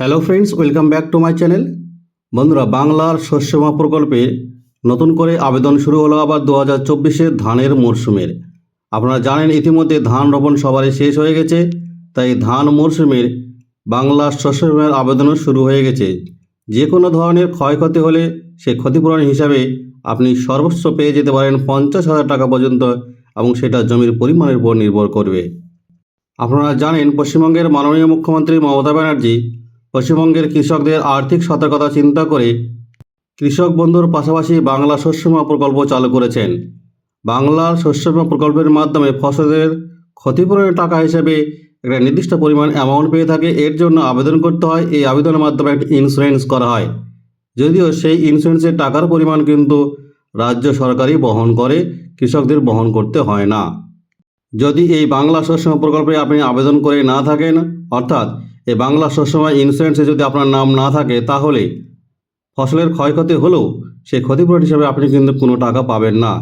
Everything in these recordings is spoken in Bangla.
Hello friends welcome back to my channel বন্ধুরা, বাংলার শস্য বীমা প্রকল্পে নতুন করে আবেদন শুরু হলো আবার দু হাজার চব্বিশের ধানের মরশুমের। আপনারা জানেন ইতিমধ্যে ধান রোপণ সবারই শেষ হয়ে গেছে, তাই ধান মরশুমের বাংলার শস্য বীমার আবেদনও শুরু হয়ে গেছে। যে কোনো ধরনের ক্ষয়ক্ষতি হলে সে ক্ষতিপূরণ হিসাবে আপনি সর্বোচ্চ পেয়ে যেতে পারেন পঞ্চাশ হাজার টাকা পর্যন্ত এবং সেটা জমির পরিমাণের উপর নির্ভর করবে। আপনারা জানেন পশ্চিমবঙ্গের মাননীয় মুখ্যমন্ত্রী মমতা ব্যানার্জি পশ্চিমবঙ্গের কৃষকদের আর্থিক সতর্কতা চিন্তা করে কৃষক বন্ধুর পাশাপাশি বাংলা শস্য বীমা প্রকল্প চালু করেছেন। বাংলার শস্য বীমা প্রকল্পের মাধ্যমে ফসলের ক্ষতিপূরণের টাকা হিসেবে একটা নির্দিষ্ট পরিমাণ অ্যামাউন্ট পেয়ে থাকে। এর জন্য আবেদন করতে হয়। এই আবেদনের মাধ্যমে একটি ইন্স্যুরেন্স করা হয়। যদিও সেই ইন্স্যুরেন্সের টাকার পরিমাণ কিন্তু রাজ্য সরকারই বহন করে। কৃষকদের বহন করতে হয় না। যদি এই বাংলা শস্য প্রকল্পে আপনি আবেদন করে না থাকেন, অর্থাৎ এই বাংলা সবসময় ইন্স্যুরেন্সে যদি আপনার নাম না থাকে, তাহলে ফসলের ক্ষয়ক্ষতি হলেও সেই ক্ষতিপূরণ হিসেবে আপনি কিন্তু কোনো টাকা পাবেন না।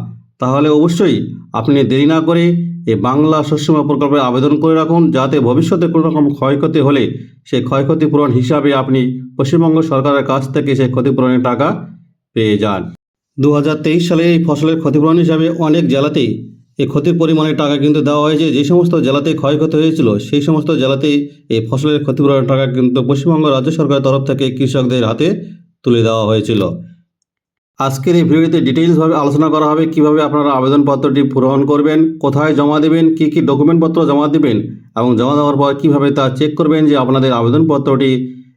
তাহলে অবশ্যই আপনি দেরি না করে এই বাংলা শস্য বীমা প্রকল্পে আবেদন করে রাখুন, যাতে ভবিষ্যতে কোনো রকম ক্ষয়ক্ষতি হলে সেই ক্ষয়ক্ষতি পূরণ হিসাবে আপনি পশ্চিমবঙ্গ সরকারের কাছ থেকে সেই ক্ষতিপূরণের টাকা পেয়ে যান। দু হাজার তেইশ সালে এই ফসলের ক্ষতিপূরণ হিসাবে অনেক জেলাতেই এই ক্ষতির পরিমাণের টাকা কিন্তু দেওয়া হয়েছে। যে সমস্ত জেলাতে ক্ষয়ক্ষতি হয়েছিল, সেই সমস্ত জেলাতেই এই ফসলের ক্ষতিপূরণের টাকা কিন্তু পশ্চিমবঙ্গ রাজ্য সরকারের তরফ থেকে কৃষকদের হাতে তুলে দেওয়া হয়েছিল। আজকের এই ভিডিওতে ডিটেইলসভাবে আলোচনা করা হবে, কীভাবে আপনারা আবেদনপত্রটি পূরণ করবেন, কোথায় জমা দেবেন, কী কী ডকুমেন্টপত্র জমা দেবেন এবং জমা দেওয়ার পর কীভাবে তা চেক করবেন যে আপনাদের আবেদনপত্রটি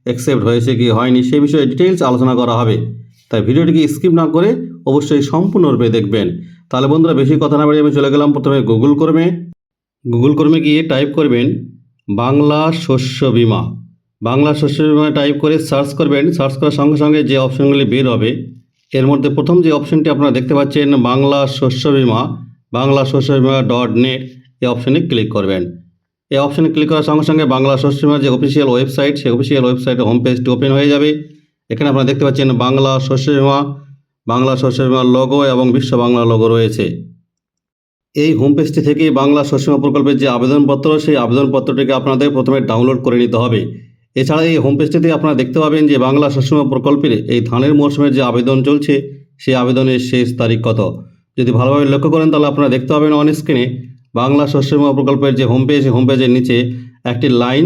অ্যাকসেপ্ট হয়েছে কি হয়নি, সেই বিষয়ে ডিটেইলস আলোচনা করা হবে। তাই ভিডিওটিকে স্কিপ না করে অবশ্যই সম্পূর্ণরূপে দেখবেন। তাহলে বন্ধুরা, বেশি কথা না বাড়িয়ে আমি চলে গেলাম প্রথমে গুগল কর্মে গুগল কর্মে গিয়ে টাইপ করবেন, বাংলা শস্য বিমা। বাংলা শস্য বিমা টাইপ করে সার্চ করবেন। সার্চ করার সঙ্গে সঙ্গে যে অপশনগুলি বের হবে, এর মধ্যে প্রথম যে অপশনটি আপনারা দেখতে পাচ্ছেন, বাংলা শস্য বিমা, বাংলা শস্য বিমা ডট নেট এই অপশনে ক্লিক করবেন। এই অপশনে ক্লিক করার সঙ্গে সঙ্গে বাংলা শস্য বীমার যে অফিসিয়াল ওয়েবসাইট সেই অফিসিয়াল ওয়েবসাইটের হোম পেজটি ওপেন হয়ে যাবে। এখানে আপনারা দেখতে পাচ্ছেন, বাংলা শস্য বীমা বাংলা শস্য লোগো এবং বিশ্ব বাংলা লোগো রয়েছে। এই হোম পেজটি থেকে বাংলা শস্য বীমা প্রকল্পের যে আবেদনপত্র, সেই আবেদনপত্রটিকে আপনাদের প্রথমে ডাউনলোড করে নিতে হবে। এছাড়া এই হোম পেজটিতে আপনারা দেখতে পাবেন যে বাংলা শস্য বীমা প্রকল্পের এই ধানের মরশুমের যে আবেদন চলছে, সেই আবেদনের শেষ তারিখ কত? যদি ভালোভাবে লক্ষ্য করেন, তাহলে আপনারা দেখতে পাবেন অন স্ক্রিনে বাংলা শস্য প্রকল্পের যে হোম পেজ হোম পেজের নিচে একটি লাইন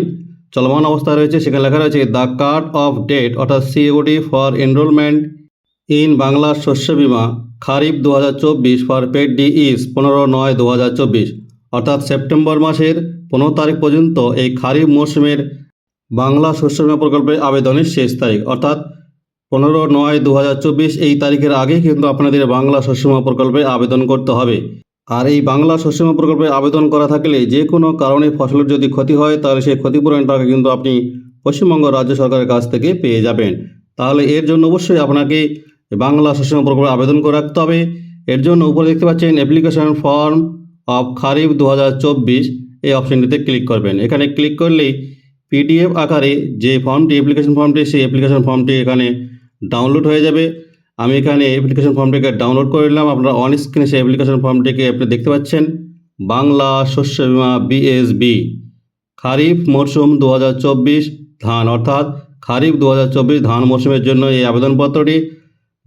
চলমান অবস্থায় রয়েছে। সেখানে লেখা রয়েছে দ্য কার্ড অফ ডেট অর্থাৎ COD for enrolment in Bangla শস্য বিমা, খারিফ দু হাজার চব্বিশ ফর পেড ডি ইস পনেরো নয় দু হাজার চব্বিশ। অর্থাৎ সেপ্টেম্বর মাসের পনেরো তারিখ পর্যন্ত এই খারিফ মরশুমের বাংলা শস্য বিমা প্রকল্পের আবেদনের শেষ তারিখ। অর্থাৎ পনেরো নয় দু হাজার চব্বিশ এই তারিখের আগে কিন্তু আপনাদের বাংলা শস্য বীমা প্রকল্পে আবেদন করতে হবে। আর এই বাংলা শস্য বীমা প্রকল্পে আবেদন করা থাকলে যে কোনো কারণে ফসলের যদি ক্ষতি হয়, তাহলে সেই ক্ষতিপূরণ টাকা কিন্তু আপনি পশ্চিমবঙ্গ রাজ্য সরকারের কাছ থেকে পেয়ে যাবেন। তাহলে এর জন্য অবশ্যই আপনাকে বাংলা বীমা প্রকল্পে আবেদন করে রাখতে হবে। এর জন্য উপরে দেখতে পাচ্ছেন অ্যাপ্লিকেশন ফর্ম অফ খারিফ দু হাজার চব্বিশ এই অপশনটিতে ক্লিক করবেন। এখানে ক্লিক করলেই পিডিএফ আকারে যে ফর্মটি অ্যাপ্লিকেশন ফর্মটি সেই অ্যাপ্লিকেশন ফর্মটি এখানে ডাউনলোড হয়ে যাবে। আমি এখানে অ্যাপ্লিকেশন ফর্মটিকে ডাউনলোড করে নিলাম। আপনারা অন স্ক্রিনে সেই অ্যাপ্লিকেশন ফর্মটিকে আপনি দেখতে পাচ্ছেন। বাংলা শস্য বীমা বিএসবি খারিফ মরশুম দু হাজার চব্বিশ ধান, অর্থাৎ খারিফ দু হাজার চব্বিশ ধান মরশুমের জন্য এই আবেদনপত্রটি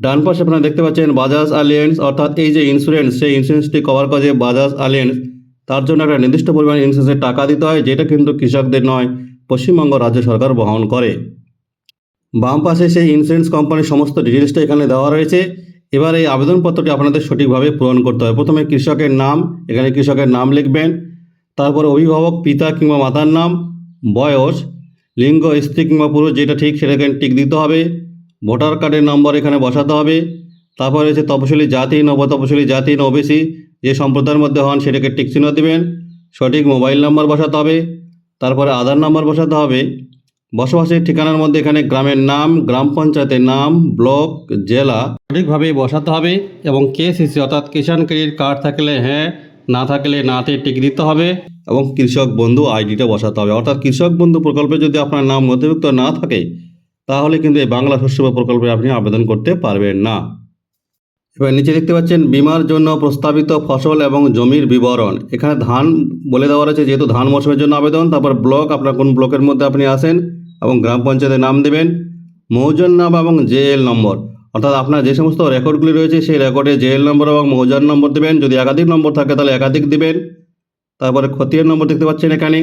ডান পাশে আপনারা দেখতে পাচ্ছেন বাজাজ আলিয়েন্স অর্থাৎ এই যে ইন্স্যুরেন্স সেই ইন্স্যুরেন্সটি কভার করে বাজাজ আলিয়েন্স তার জন্য একটা নির্দিষ্ট পরিমাণ ইন্স্যুরেন্সের টাকা দিতে হয়, যেটা কিন্তু কৃষকদের নয়, পশ্চিমবঙ্গ রাজ্য সরকার বহন করে। বাম পাশে সেই ইন্স্যুরেন্স কোম্পানির সমস্ত ডিটেলসটা এখানে দেওয়া রয়েছে। এবার এই আবেদনপত্রটি আপনাদের সঠিকভাবে পূরণ করতে হবে। প্রথমে কৃষকের নাম, এখানে কৃষকের নাম লিখবেন, তারপর অভিভাবক, পিতা কিংবা মাতার নাম, বয়স, লিঙ্গ, স্ত্রী কিংবা পুরুষ, যেটা ঠিক সেটা এখানে টিক দিতে হবে। ভোটার কার্ডের নম্বর এখানে বসাতে হবে। তারপরে হচ্ছে তপশিলি জাতি, নব তপশিলি জাতি ওবিসি। যে সম্প্রদায়ের মধ্যে হন সেটাকে টিক চিহ্ন দেবেন। সঠিক মোবাইল নাম্বার বসাতে হবে। তারপরে আধার নাম্বার বসাতে হবে। বসবাসের ঠিকানার মধ্যে এখানে গ্রামের নাম, গ্রাম পঞ্চায়েতের নাম, ব্লক, জেলা সঠিকভাবে বসাতে হবে এবং কেসিসি অর্থাৎ কিষাণ ক্রেডিট কার্ড থাকলে হ্যাঁ না থাকলে নাতে টিক দিতে হবে এবং কৃষক বন্ধু আইডিটা বসাতে হবে। অর্থাৎ কৃষক বন্ধু প্রকল্পে যদি আপনার নাম নথিভুক্ত না থাকে তাহলে কিন্তু এই বাংলা শস্য প্রকল্পে আপনি আবেদন করতে পারবেন না। এবার নিচে দেখতে পাচ্ছেন, বিমার জন্য প্রস্তাবিত ফসল এবং জমির বিবরণ। এখানে ধান বলে দেওয়া রয়েছে, যেহেতু ধান মৌসুমের জন্য আবেদন, তারপর ব্লক, আপনার কোন ব্লকের মধ্যে আপনি আসেন এবং গ্রাম পঞ্চায়েতের নাম দেবেন, মৌজার নাম এবং জেএল নম্বর। অর্থাৎ আপনার যে সমস্ত রেকর্ডগুলি রয়েছে, সেই রেকর্ডে জেএল নম্বর এবং মৌজার নম্বর দেবেন। যদি একাধিক নম্বর থাকে, তাহলে একাধিক দিবেন। তারপরে খতিয়ান নম্বর দেখতে পাচ্ছেন এখানে।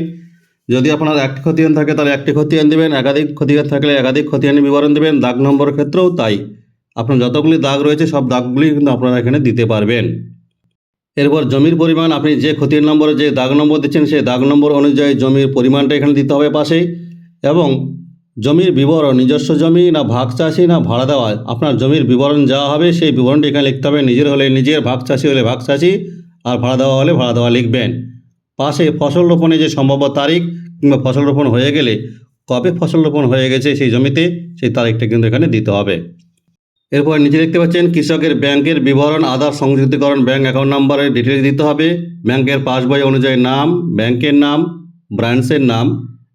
যদি আপনার একটি খতিয়ান থাকে, তাহলে একটি খতিয়ান দেবেন, একাধিক খতিয়ান থাকলে একাধিক খতিয়ানের বিবরণ দেবেন, দাগ নম্বরের ক্ষেত্রেও তাই। আপনার যতগুলি দাগ রয়েছে, সব দাগগুলি কিন্তু আপনারা এখানে দিতে পারবেন। এরপর জমির পরিমাণ, আপনি যে খতিয়ান নম্বরে যে দাগ নম্বর দিচ্ছেন, সেই দাগ নম্বর অনুযায়ী জমির পরিমাণটা এখানে দিতে হবে পাশেই এবং জমির বিবরণ, নিজস্ব জমি না ভাগ চাষি না ভাড়া দেওয়া, আপনার জমির বিবরণ যা হবে, সেই বিবরণটি এখানে লিখতে হবে। নিজের হলে নিজের, ভাগ চাষি হলে ভাগ চাষি, আর ভাড়া দেওয়া হলে ভাড়া দেওয়া লিখবেন। পাশে ফসল রোপণে যে সম্ভাব্য তারিখ কিংবা ফসল রোপণ হয়ে গেলে কবে ফসল রোপণ হয়ে গেছে সেই জমিতে সেই তারিখটা কিন্তু এখানে দিতে হবে। এরপর নিচে দেখতে পাচ্ছেন কৃষকের ব্যাংকের বিবরণ, আধার সংযুক্তিকরণ ব্যাংক অ্যাকাউন্ট নাম্বারের ডিটেলস দিতে হবে। ব্যাংকের পাসবই অনুযায়ী নাম, ব্যাংকের নাম, ব্রাঞ্চের নাম,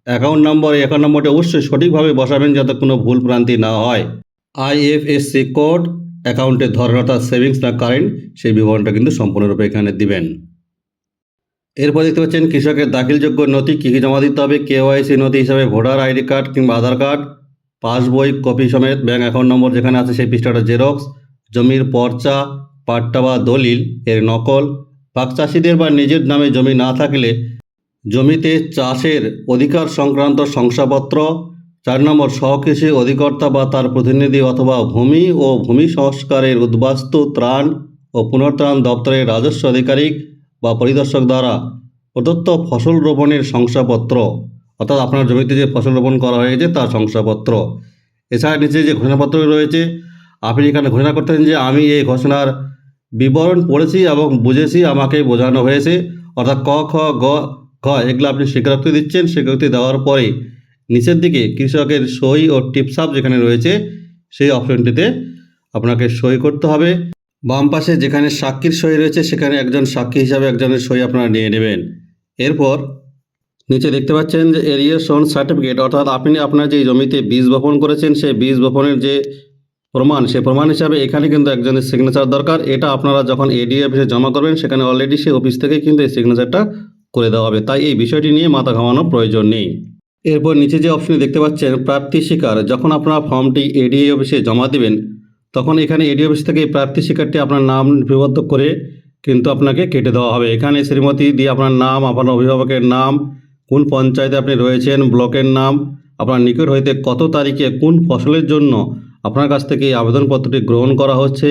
অ্যাকাউন্ট নম্বর, এই অ্যাকাউন্ট নম্বরটি অবশ্যই সঠিকভাবে বসাবেন যাতে কোনো ভুল ভ্রান্তি না হয়। আইএফএসসি কোড, অ্যাকাউন্টের ধরন সেভিংস না কারেন্ট, সেই বিবরণটা কিন্তু সম্পূর্ণরূপে এখানে দিবেন। এরপর দেখতে পাচ্ছেন কৃষকের দাখিলযোগ্য নথি কী কী জমা দিতে হবে? কেওয়াইসি নথি হিসাবে ভোটার আইডি কার্ড কিংবা আধার কার্ড, পাসবই, কপি সমেত ব্যাঙ্ক অ্যাকাউন্ট নম্বর যেখানে আছে সেই পৃষ্ঠাটা জেরক্স, জমির পর্চা, পাট্টা বা দলিল, এর নকল, পাক চাষিদের বা নিজের নামে জমি না থাকলে জমিতে চাষের অধিকার সংক্রান্ত শংসাপত্র, চার নম্বর সহকৃষি অধিকর্তা বা তার প্রতিনিধি অথবা ভূমি ও ভূমি সংস্কারের উদ্বাস্তু ত্রাণ ও পুনর্ত্রাণ দপ্তরের রাজস্ব আধিকারিক বা পরিদর্শক দ্বারা প্রদত্ত ফসল রোপণের শংসাপত্র, অর্থাৎ আপনার জমিতে যে ফসল রোপণ করা হয়েছে তার শংসাপত্র। এছাড়া নিচে যে ঘোষণাপত্র রয়েছে, আপনি এখানে ঘোষণা করতেন যে আমি এই ঘোষণার বিবরণ পড়েছি এবং বুঝেছি, আমাকে বোঝানো হয়েছে। অর্থাৎ ক, খ, গ, ঘ এগুলো আপনি স্বীকারোক্তি দিচ্ছেন। স্বীকারোক্তি দেওয়ার পরে নিচের দিকে কৃষকের সই ও টিপসাপ যেখানে রয়েছে, সেই অপশনটিতে আপনাকে সই করতে হবে। বাম পাশে যেখানে সাক্ষীর সই রয়েছে, সেখানে একজন সাক্ষী হিসাবে একজনের সই আপনারা নিয়ে নেবেন। এরপর নিচে দেখতে পাচ্ছেন যে এরিয়েশন সার্টিফিকেট, অর্থাৎ আপনি আপনার যে জমিতে বীজ বপন করেছেন, সেই বীজ বপনের যে প্রমাণ, সেই প্রমাণ হিসাবে এখানে কিন্তু একজনের সিগনেচার দরকার। এটা আপনারা যখন এডি অফিসে জমা করবেন, সেখানে অলরেডি সেই অফিস থেকে কিন্তু এই সিগনেচারটা করে দেওয়া হবে। তাই এই বিষয়টি নিয়ে মাথা ঘামানোর প্রয়োজন নেই। এরপর নিচে যে অপশনে দেখতে পাচ্ছেন প্রার্থী শিকার। যখন আপনারা ফর্মটি এডিএ অফিসে জমা দিবেন তখন এখানে এডি অফিস থেকে প্রার্থী শিক্ষার্থী আপনার নাম লিপিবদ্ধ করে কিন্তু আপনাকে কেটে দেওয়া হবে। এখানে শ্রীমতী দিয়ে আপনার নাম, আপনার অভিভাবকের নাম, কোন পঞ্চায়েতে আপনি রয়েছেন, ব্লকের নাম, আপনার নিকট হইতে কত তারিখে কোন ফসলের জন্য আপনার কাছ থেকে এই আবেদনপত্রটি গ্রহণ করা হচ্ছে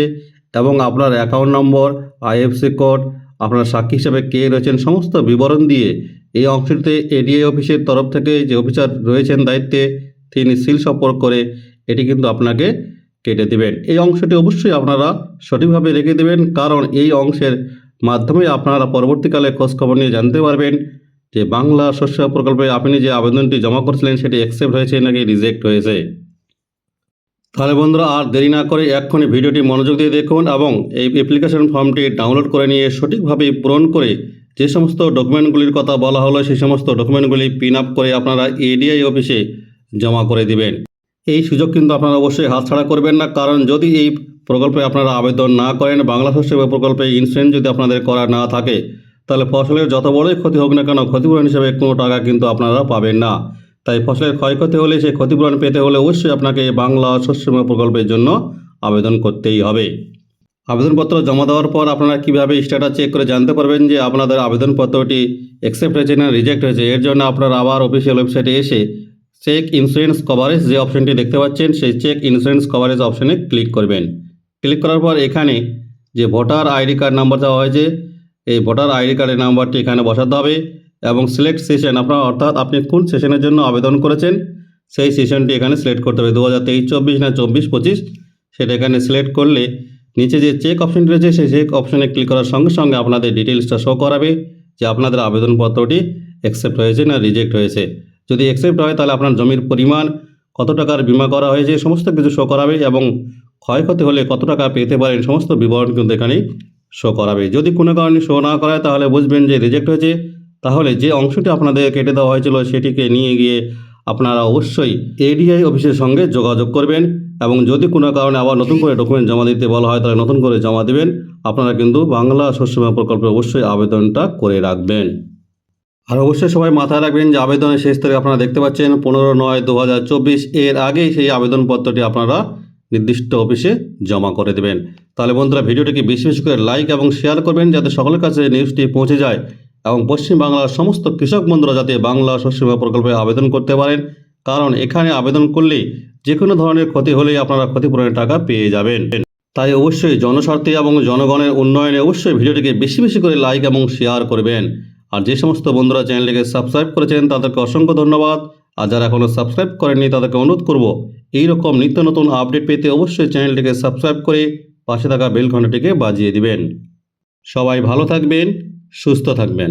এবং আপনার অ্যাকাউন্ট নম্বর আইএফসি কোড আপনার সাক্ষী হিসেবে কে রয়েছেন, সমস্ত বিবরণ দিয়ে এই অংশটিতে এডিএ অফিসের তরফ থেকে যে অফিসার রয়েছেন দায়িত্বে, তিনি সিল সম্পর্ক করে এটি কিন্তু আপনাকে কেটে দেবেন। এই অংশটি অবশ্যই আপনারা সঠিকভাবে রেখে দেবেন, কারণ এই অংশের মাধ্যমে আপনারা পরবর্তীকালে খোঁজখবর নিয়ে জানতে পারবেন যে বাংলা শস্য প্রকল্পে আপনি যে আবেদনটি জমা করেছিলেন, সেটি অ্যাকসেপ্ট হয়েছে নাকি রিজেক্ট হয়েছে। তাহলে বন্ধুরা, আর দেরি না করে এক্ষুনি ভিডিওটি মনোযোগ দিয়ে দেখুন এবং এই অ্যাপ্লিকেশন ফর্মটি ডাউনলোড করে নিয়ে সঠিকভাবে পূরণ করে যে সমস্ত ডকুমেন্টগুলির কথা বলা হলো সেই সমস্ত ডকুমেন্টগুলি পিন আপ করে আপনারা এডিআই অফিসে জমা করে দিবেন। এই সুযোগ কিন্তু আপনারা অবশ্যই হাতছাড়া করবেন না। কারণ যদি এই প্রকল্পে আপনারা আবেদন না করেন, বাংলা শস্য প্রকল্পে ইন্স্যুরেন্স যদি আপনাদের করা না থাকে, তাহলে ফসলের যত বড়ই ক্ষতি হোক না কেন, ক্ষতিপূরণ হিসেবে কোনো টাকা কিন্তু আপনারা পাবেন না। তাই ফসলের ক্ষয়ক্ষতি হলে সেই ক্ষতিপূরণ পেতে হলে অবশ্যই আপনাকে এই বাংলা শস্য বীমা প্রকল্পের জন্য আবেদন করতেই হবে। আবেদনপত্র জমা দেওয়ার পর আপনারা কীভাবে স্ট্যাটাস চেক করে জানতে পারবেন যে আপনাদের আবেদনপত্রটি অ্যাকসেপ্ট হয়েছে না রিজেক্ট হয়েছে? এর জন্য আপনারা আবার অফিসিয়াল ওয়েবসাইটে এসে চেক ইন্স্যুরেন্স কভারেজ যে অপশনটি দেখতে পাচ্ছেন, সেই চেক ইন্স্যুরেন্স কভারেজ অপশনে ক্লিক করবেন। ক্লিক করার পর এখানে যে ভোটার আইডি কার্ড নাম্বার দেওয়া হয়েছে, এই ভোটার আইডি কার্ডের নাম্বারটি এখানে বসাতে হবে এবং সিলেক্ট সেশন আপনার অর্থাৎ আপনি কোন সেশনের জন্য আবেদন করেছেন, সেই সেশনটি এখানে সিলেক্ট করতে হবে। দু হাজার তেইশ, চব্বিশ না চব্বিশ পঁচিশ, সেটা এখানে সিলেক্ট করলে নিচে যে চেক অপশনটি রয়েছে, সেই চেক অপশনে ক্লিক করার সঙ্গে সঙ্গে আপনাদের ডিটেলসটা শো করাবে যে আপনাদের আবেদনপত্রটি অ্যাকসেপ্ট হয়েছে না রিজেক্ট হয়েছে। যদি অ্যাকসেপ্ট হয়, তাহলে আপনার জমির পরিমাণ, কত টাকার বিমা করা হয়েছে, সমস্ত কিছু শো করাবে এবং ক্ষয়ক্ষতি হলে কত টাকা পেতে পারেন, সমস্ত বিবরণ কিন্তু এখানেই শো করাবে। যদি কোনো কারণে শো না করায়, তাহলে বুঝবেন যে রিজেক্ট হয়েছে, তাহলে যে অংশটি আপনাদের কেটে দেওয়া হয়েছিল, সেটিকে নিয়ে গিয়ে আপনারা অবশ্যই এডিআই অফিসের সঙ্গে যোগাযোগ করবেন এবং যদি কোনো কারণে আবার নতুন করে ডকুমেন্ট জমা দিতে বলা হয়, তাহলে নতুন করে জমা দেবেন। আপনারা কিন্তু বাংলা শস্য বীমা প্রকল্পে অবশ্যই আবেদনটা করে রাখবেন। আর অবশ্যই সবাই মাথায় রাখবেন যে আবেদনের শেষ তারিখ আপনারা দেখতে পাচ্ছেন, পনেরো নয় দু এর আগেই সেই আবেদনপত্রটি আপনারা নির্দিষ্ট অফিসে জমা করে দেবেন। তাহলে বন্ধুরা, ভিডিওটিকে বেশি বেশি করে লাইক এবং শেয়ার করবেন যাতে সকলের কাছে নিউজটি পৌঁছে যায় এবং পশ্চিমবাংলার সমস্ত কৃষক বন্ধুরা যাতে বাংলা শস্য বীমা প্রকল্পে আবেদন করতে পারেন। কারণ এখানে আবেদন করলেই যে কোনো ধরনের ক্ষতি হলেই আপনারা ক্ষতিপূরণের টাকা পেয়ে যাবেন। তাই অবশ্যই জনস্বার্থে এবং জনগণের উন্নয়নে অবশ্যই ভিডিওটিকে বেশি বেশি করে লাইক এবং শেয়ার করবেন। আর যে সমস্ত বন্ধুরা চ্যানেলটিকে সাবস্ক্রাইব করেছেন, তাদেরকে অসংখ্য ধন্যবাদ। আর যারা এখনও সাবস্ক্রাইব করেননি, তাদেরকে অনুরোধ করব এই রকম নিত্য নতুন আপডেট পেতে অবশ্যই চ্যানেলটিকে সাবস্ক্রাইব করে পাশে থাকা বেল ঘন্টাটিকে বাজিয়ে দিবেন। সবাই ভালো থাকবেন, সুস্থ থাকবেন।